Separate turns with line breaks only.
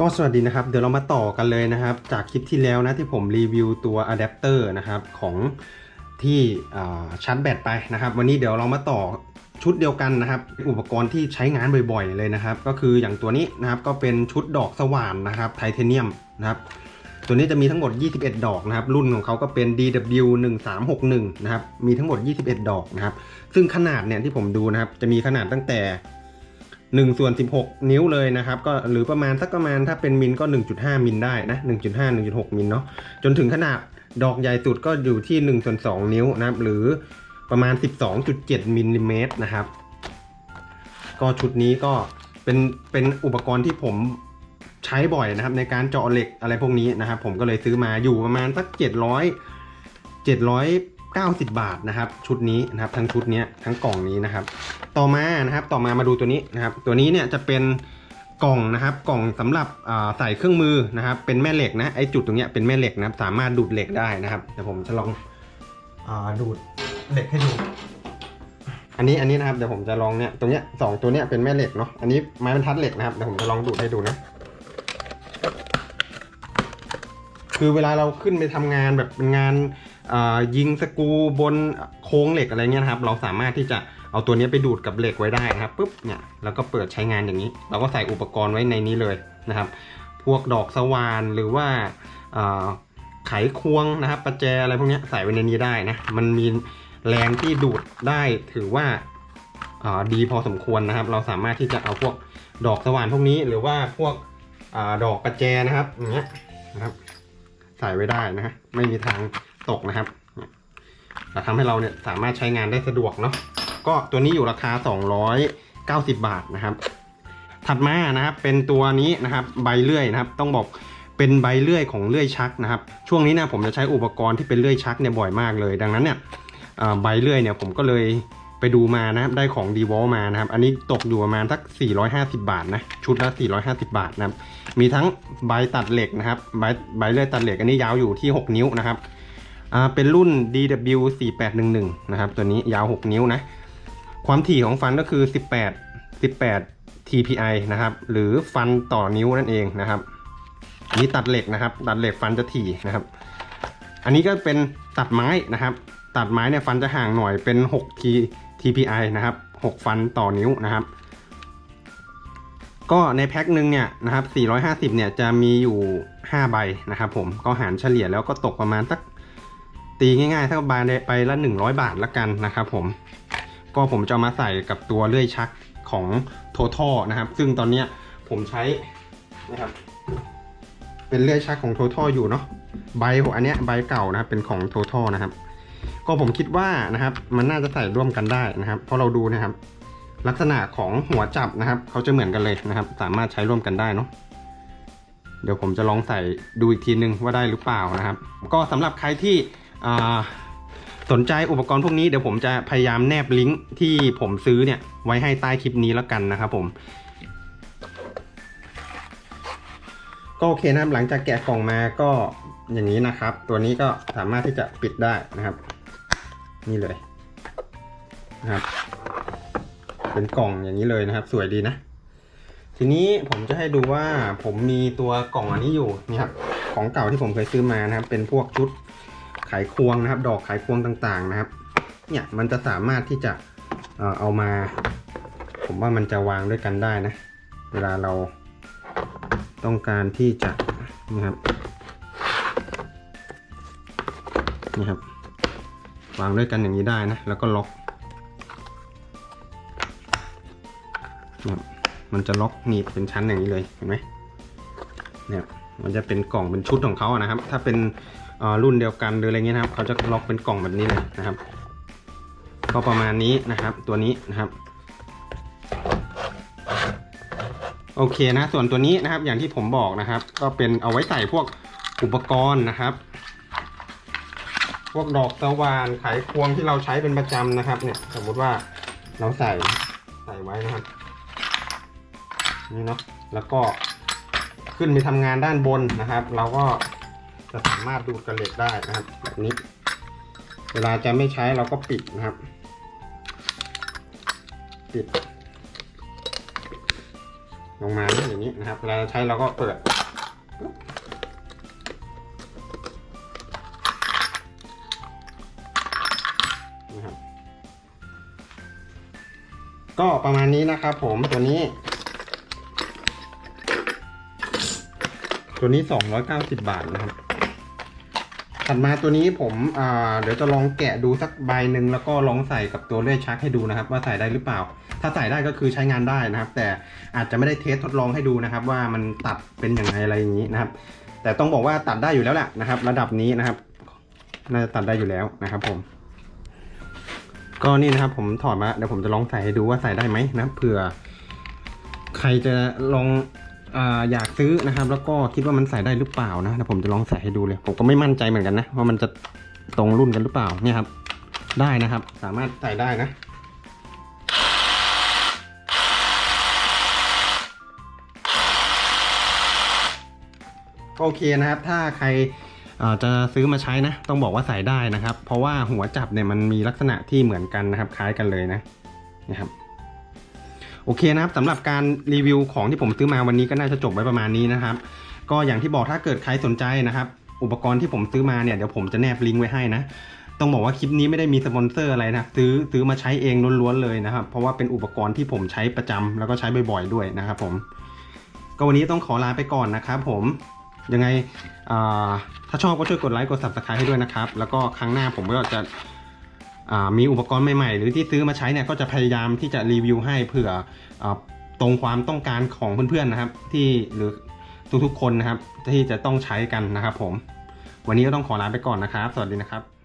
ก็สวัสดีนะครับ เดี๋ยวเรามาต่อกันเลยนะครับ จากคลิปที่แล้วนะที่ผมรีวิวตัวอะแดปเตอร์นะครับของที่ชาร์จแบตไปนะครับ วันนี้เดี๋ยวเรามาต่อชุดเดียวกันนะครับ อุปกรณ์ที่ใช้งานบ่อยๆเลยนะครับ ก็คืออย่างตัวนี้นะครับก็เป็นชุดดอกสว่านนะครับไทเทเนียมนะครับตัวนี้จะมีทั้งหมด 21 ดอกนะครับ รุ่นของเขาก็เป็น DW 1361 นะครับ มีทั้งหมด 21 ดอกนะครับ ซึ่งขนาดเนี่ยที่ผมดูนะครับ จะมีขนาดตั้งแต่ 1ส่วน16 นิ้วเลยนะครับ ก็หรือประมาณสักประมาณถ้าเป็นมิลก็ 1.5 มิลได้นะ 1.5 1.6 มิลเนาะจนถึงขนาดดอกใหญ่สุดก็อยู่ที่1ส่วน2นิ้วนะครับ หรือประมาณ 12.7มิลลิเมตรนะครับ ก็ชุดนี้ก็เป็นเป็นอุปกรณ์ที่ผมใช้บ่อยนะครับ ในการเจาะเหล็กอะไรพวกนี้นะครับ ผมก็เลยซื้อมาอยู่ประมาณสัก700 90 บาทนะครับ ชุดนี้นะครับทั้งชุดนี้ทั้งกล่องนี้นะครับ ต่อมานะครับต่อมามาดูตัวนี้นะครับ ตัวนี้เนี่ยจะเป็นกล่องนะครับกล่องสำหรับใส่เครื่องมือนะครับ เป็นแม่เหล็กนะไอจุดตรงเนี้ยเป็นแม่เหล็กนะครับ สามารถดูดเหล็กได้นะครับเดี๋ยวผมจะลองอดูดเหล็กให้ดู อันนี้อันนี้นะครับเดี๋ยวผมจะลองเนี่ยตรงเนี้ยสองตัวเนี้ยเป็นแม่เหล็กเนาะอันนี้ไม้บรรทัดเหล็กนะครับเดี๋ยวผมจะลองดูดให้ดูนะคือเวลาเราขึ้นไปทำงานแบบเป็นงาน ยิงสกูบนโค้งเหล็กอะไรเงี้ยนะครับ เราสามารถที่จะเอาตัวนี้ไปดูดกับเหล็กไว้ได้นะครับปุ๊บเนี่ยแล้วก็เปิดใช้งานอย่างนี้ เราก็ใส่อุปกรณ์ไว้ในนี้เลยนะครับ พวกดอกสว่านหรือว่าไขควงนะครับประแจอะไรพวกนี้ใส่ไว้ในนี้ได้นะมันมีแรงที่ดูดได้ถือว่าาดีพอสมควรนะครับ เราสามารถที่จะเอาพวกดอกสว่านพวกนี้หรือว่าพวกอดอกประแจนะครับอย่างเงี้ยนะครับ ใส่ไว้ได้นะฮะไม่มีทาง ตกนะครับเนี่ยเราทำให้เราเนี่ยสามารถใช้งานได้สะดวกเนาะก็ตัวนี้อยู่ราคา 290 บาทนะครับ ถัดมานะครับเป็นตัวนี้นะครับใบเลื่อยนะครับ ต้องบอกเป็นใบเลื่อยของเลื่อยชักนะครับ ช่วงนี้นะผมจะใช้อุปกรณ์ที่เป็นเลื่อยชักเนี่ยบ่อยมากเลย ดังนั้นเนี่ยใบเลื่อยเนี่ยผมก็เลยไปดูมานะครับได้ของดีวอลมานะครับ อันนี้ตกอยู่ประมาณสัก 450 บาทนะชุดละ 450 บาทนะครับ มีทั้งใบตัดเหล็กนะครับใบใบเลื่อยตัดเหล็กอันนี้ยาวอยู่ที่ 6 นิ้วนะครับ เป็นรุ่น DW 4811 นะครับ ตัวนี้ยาว 6 นิ้วนะ ความถี่ของฟันก็คือ 18 18 TPI นะครับ หรือฟันต่อนิ้วนั่นเองนะครับนนี้ตัดเหล็กนะครับ ตัดเหล็กฟันจะถี่นะครับ อันนี้ก็เป็นตัดไม้นะครับ ตัดไม้เนี่ยฟันจะห่างหน่อยเป็น6 T TPI นะครับ 6 ฟันต่อนิ้วนะครับ ก็ในแพ็คหนึ่งเนี่ยนะครับ450เนี่ยจะมีอยู่ 5 ใบนะครับผม ก็หารเฉลี่ยแล้วก็ตกประมาณสัก ตีง่ายๆสักบาทไปละ 100 บาทละกันนะครับผม ก็ผมจะมาใส่กับตัวเลื่อยชักของ Total นะครับ ซึ่งตอนนี้ผมใช้นะครับ เป็นเลื่อยชักของ Total อยู่เนาะใบของอันเนี้ยใบเก่านะครับเป็นของ Total นะครับ ก็ผมคิดว่านะครับ มันน่าจะใส่ร่วมกันได้นะครับ เพราะเราดูนะครับ ลักษณะของหัวจับนะครับเขาจะเหมือนกันเลยนะครับ สามารถใช้ร่วมกันได้เนาะเดี๋ยวผมจะลองใส่ดูอีกทีนึงว่าได้หรือเปล่านะครับ ก็สำหรับใครที่ สนใจอุปกรณ์พวกนี้เดี๋ยวผมจะพยายามแนบลิงก์ที่ผมซื้อเนี่ยไว้ให้ใต้คลิปนี้แล้วกันนะครับผม ก็โอเคนะครับหลังจากแกะกล่องมาก็อย่างนี้นะครับ ตัวนี้ก็สามารถที่จะปิดได้นะครับ นี่เลยนะครับ เป็นกล่องอย่างนี้เลยนะครับ สวยดีนะ ทีนี้ผมจะให้ดูว่าผมมีตัวกล่องอันนี้อยู่นี่ครับของเก่าที่ผมเคยซื้อมานะครับ เป็นพวกชุด ไขควงนะครับ ดอกไขควงต่างๆนะครับ เนี่ยมันจะสามารถที่จะเอามา ผมว่ามันจะวางด้วยกันได้นะ เวลาเราต้องการที่จะนี่ครับนี่ครับ วางด้วยกันอย่างนี้ได้นะ แล้วก็ล็อกนะครับมันจะล็อกหนีบเป็นชั้นอย่างนี้เลยเห็นไหมเนี่ย มันจะเป็นกล่องเป็นชุดของเขาอะนะครับ ถ้าเป็นรุ่นเดียวกันหรืออะไรเงี้ยนะครับเขาจะล็อกเป็นกล่องแบบนี้เลยนะครับ ก็ประมาณนี้นะครับ ตัวนี้นะครับ โอเคนะ ส่วนตัวนี้นะครับ อย่างที่ผมบอกนะครับ ก็เป็นเอาไว้ใส่พวกอุปกรณ์นะครับ พวกดอกสว่านไขควงที่เราใช้เป็นประจำนะครับ เนี่ย สมมติว่าเราใส่ใส่ไว้นะครับ นี่เนาะแล้วก็ ขึ้นไปทำงานด้านบนนะครับ เราก็จะสามารถดูดกระเหล็กได้นะครับ แบบนี้ เวลาจะไม่ใช้เราก็ปิดนะครับ ปิด ลงมาอย่างนี้นะครับ เวลาใช้เราก็เปิดนะครับก็ประมาณนี้นะครับผมตัวนี้ ตัวนี้ 290 บาทนะครับ ถัดมาตัวนี้ผมเดี๋ยวจะลองแกะดูสักใบหนึ่งแล้วก็ลองใส่กับตัวเลื่อยชักให้ดูนะครับ ว่าใส่ได้หรือเปล่า ถ้าใส่ได้ก็คือใช้งานได้นะครับ แต่อาจจะไม่ได้เทสทดลองให้ดูนะครับ ว่ามันตัดเป็นอย่างไรอะไรอย่างนี้นะครับ แต่ต้องบอกว่าตัดได้อยู่แล้วแหละนะครับ ระดับนี้นะครับน่าจะตัดได้อยู่แล้วนะครับ ผม ก็นี่นะครับ ผมถอดมาเดี๋ยวผมจะลองใส่ให้ดูว่าใส่ได้ไหมนะเผื่อใครจะลอง อยากซื้อนะครับ แล้วก็คิดว่ามันใส่ได้หรือเปล่านะเดี๋ยวผมจะลองใส่ให้ดูเลย ผมก็ไม่มั่นใจเหมือนกันนะว่ามันจะตรงรุ่นกันหรือเปล่าเนี่ยครับ ได้นะครับ สามารถใส่ได้นะโอเคนะครับ ถ้าใครจะซื้อมาใช้นะ ต้องบอกว่าใส่ได้นะครับ เพราะว่าหัวจับเนี่ยมันมีลักษณะที่เหมือนกันนะครับ คล้ายกันเลยนะนะครับ โอเคนะครับสำหรับการรีวิวของที่ผมซื้อมาวันนี้ก็น่าจะจบไว้ประมาณนี้นะครับ ก็อย่างที่บอกถ้าเกิดใครสนใจนะครับ อุปกรณ์ที่ผมซื้อมาเนี่ยเดี๋ยวผมจะแนบลิงก์ไว้ให้นะต้องบอกว่าคลิปนี้ไม่ได้มีสปอนเซอร์อะไรนะซื้อซื้อมาใช้เองล้วนๆเลยนะครับ เพราะว่าเป็นอุปกรณ์ที่ผมใช้ประจำแล้วก็ใช้บ่อยๆด้วยนะครับผมก็วันนี้ต้องขอลาไปก่อนนะครับผมยังไงถ้าชอบก็ช่วยกดไลค์กด subscribe ให้ด้วยนะครับ แล้วก็ครั้งหน้าผมก็จะ มีอุปกรณ์ใหม่ๆ หรือที่ซื้อมาใช้เนี่ยก็จะพยายามที่จะรีวิวให้เผื่ออตรงความต้องการของเพื่อนๆนะครับ ที่หรือทุกๆคนนะครับที่จะต้องใช้กันนะครับผม วันนี้ก็ต้องขอลาไปก่อนนะครับ สวัสดีนะครับ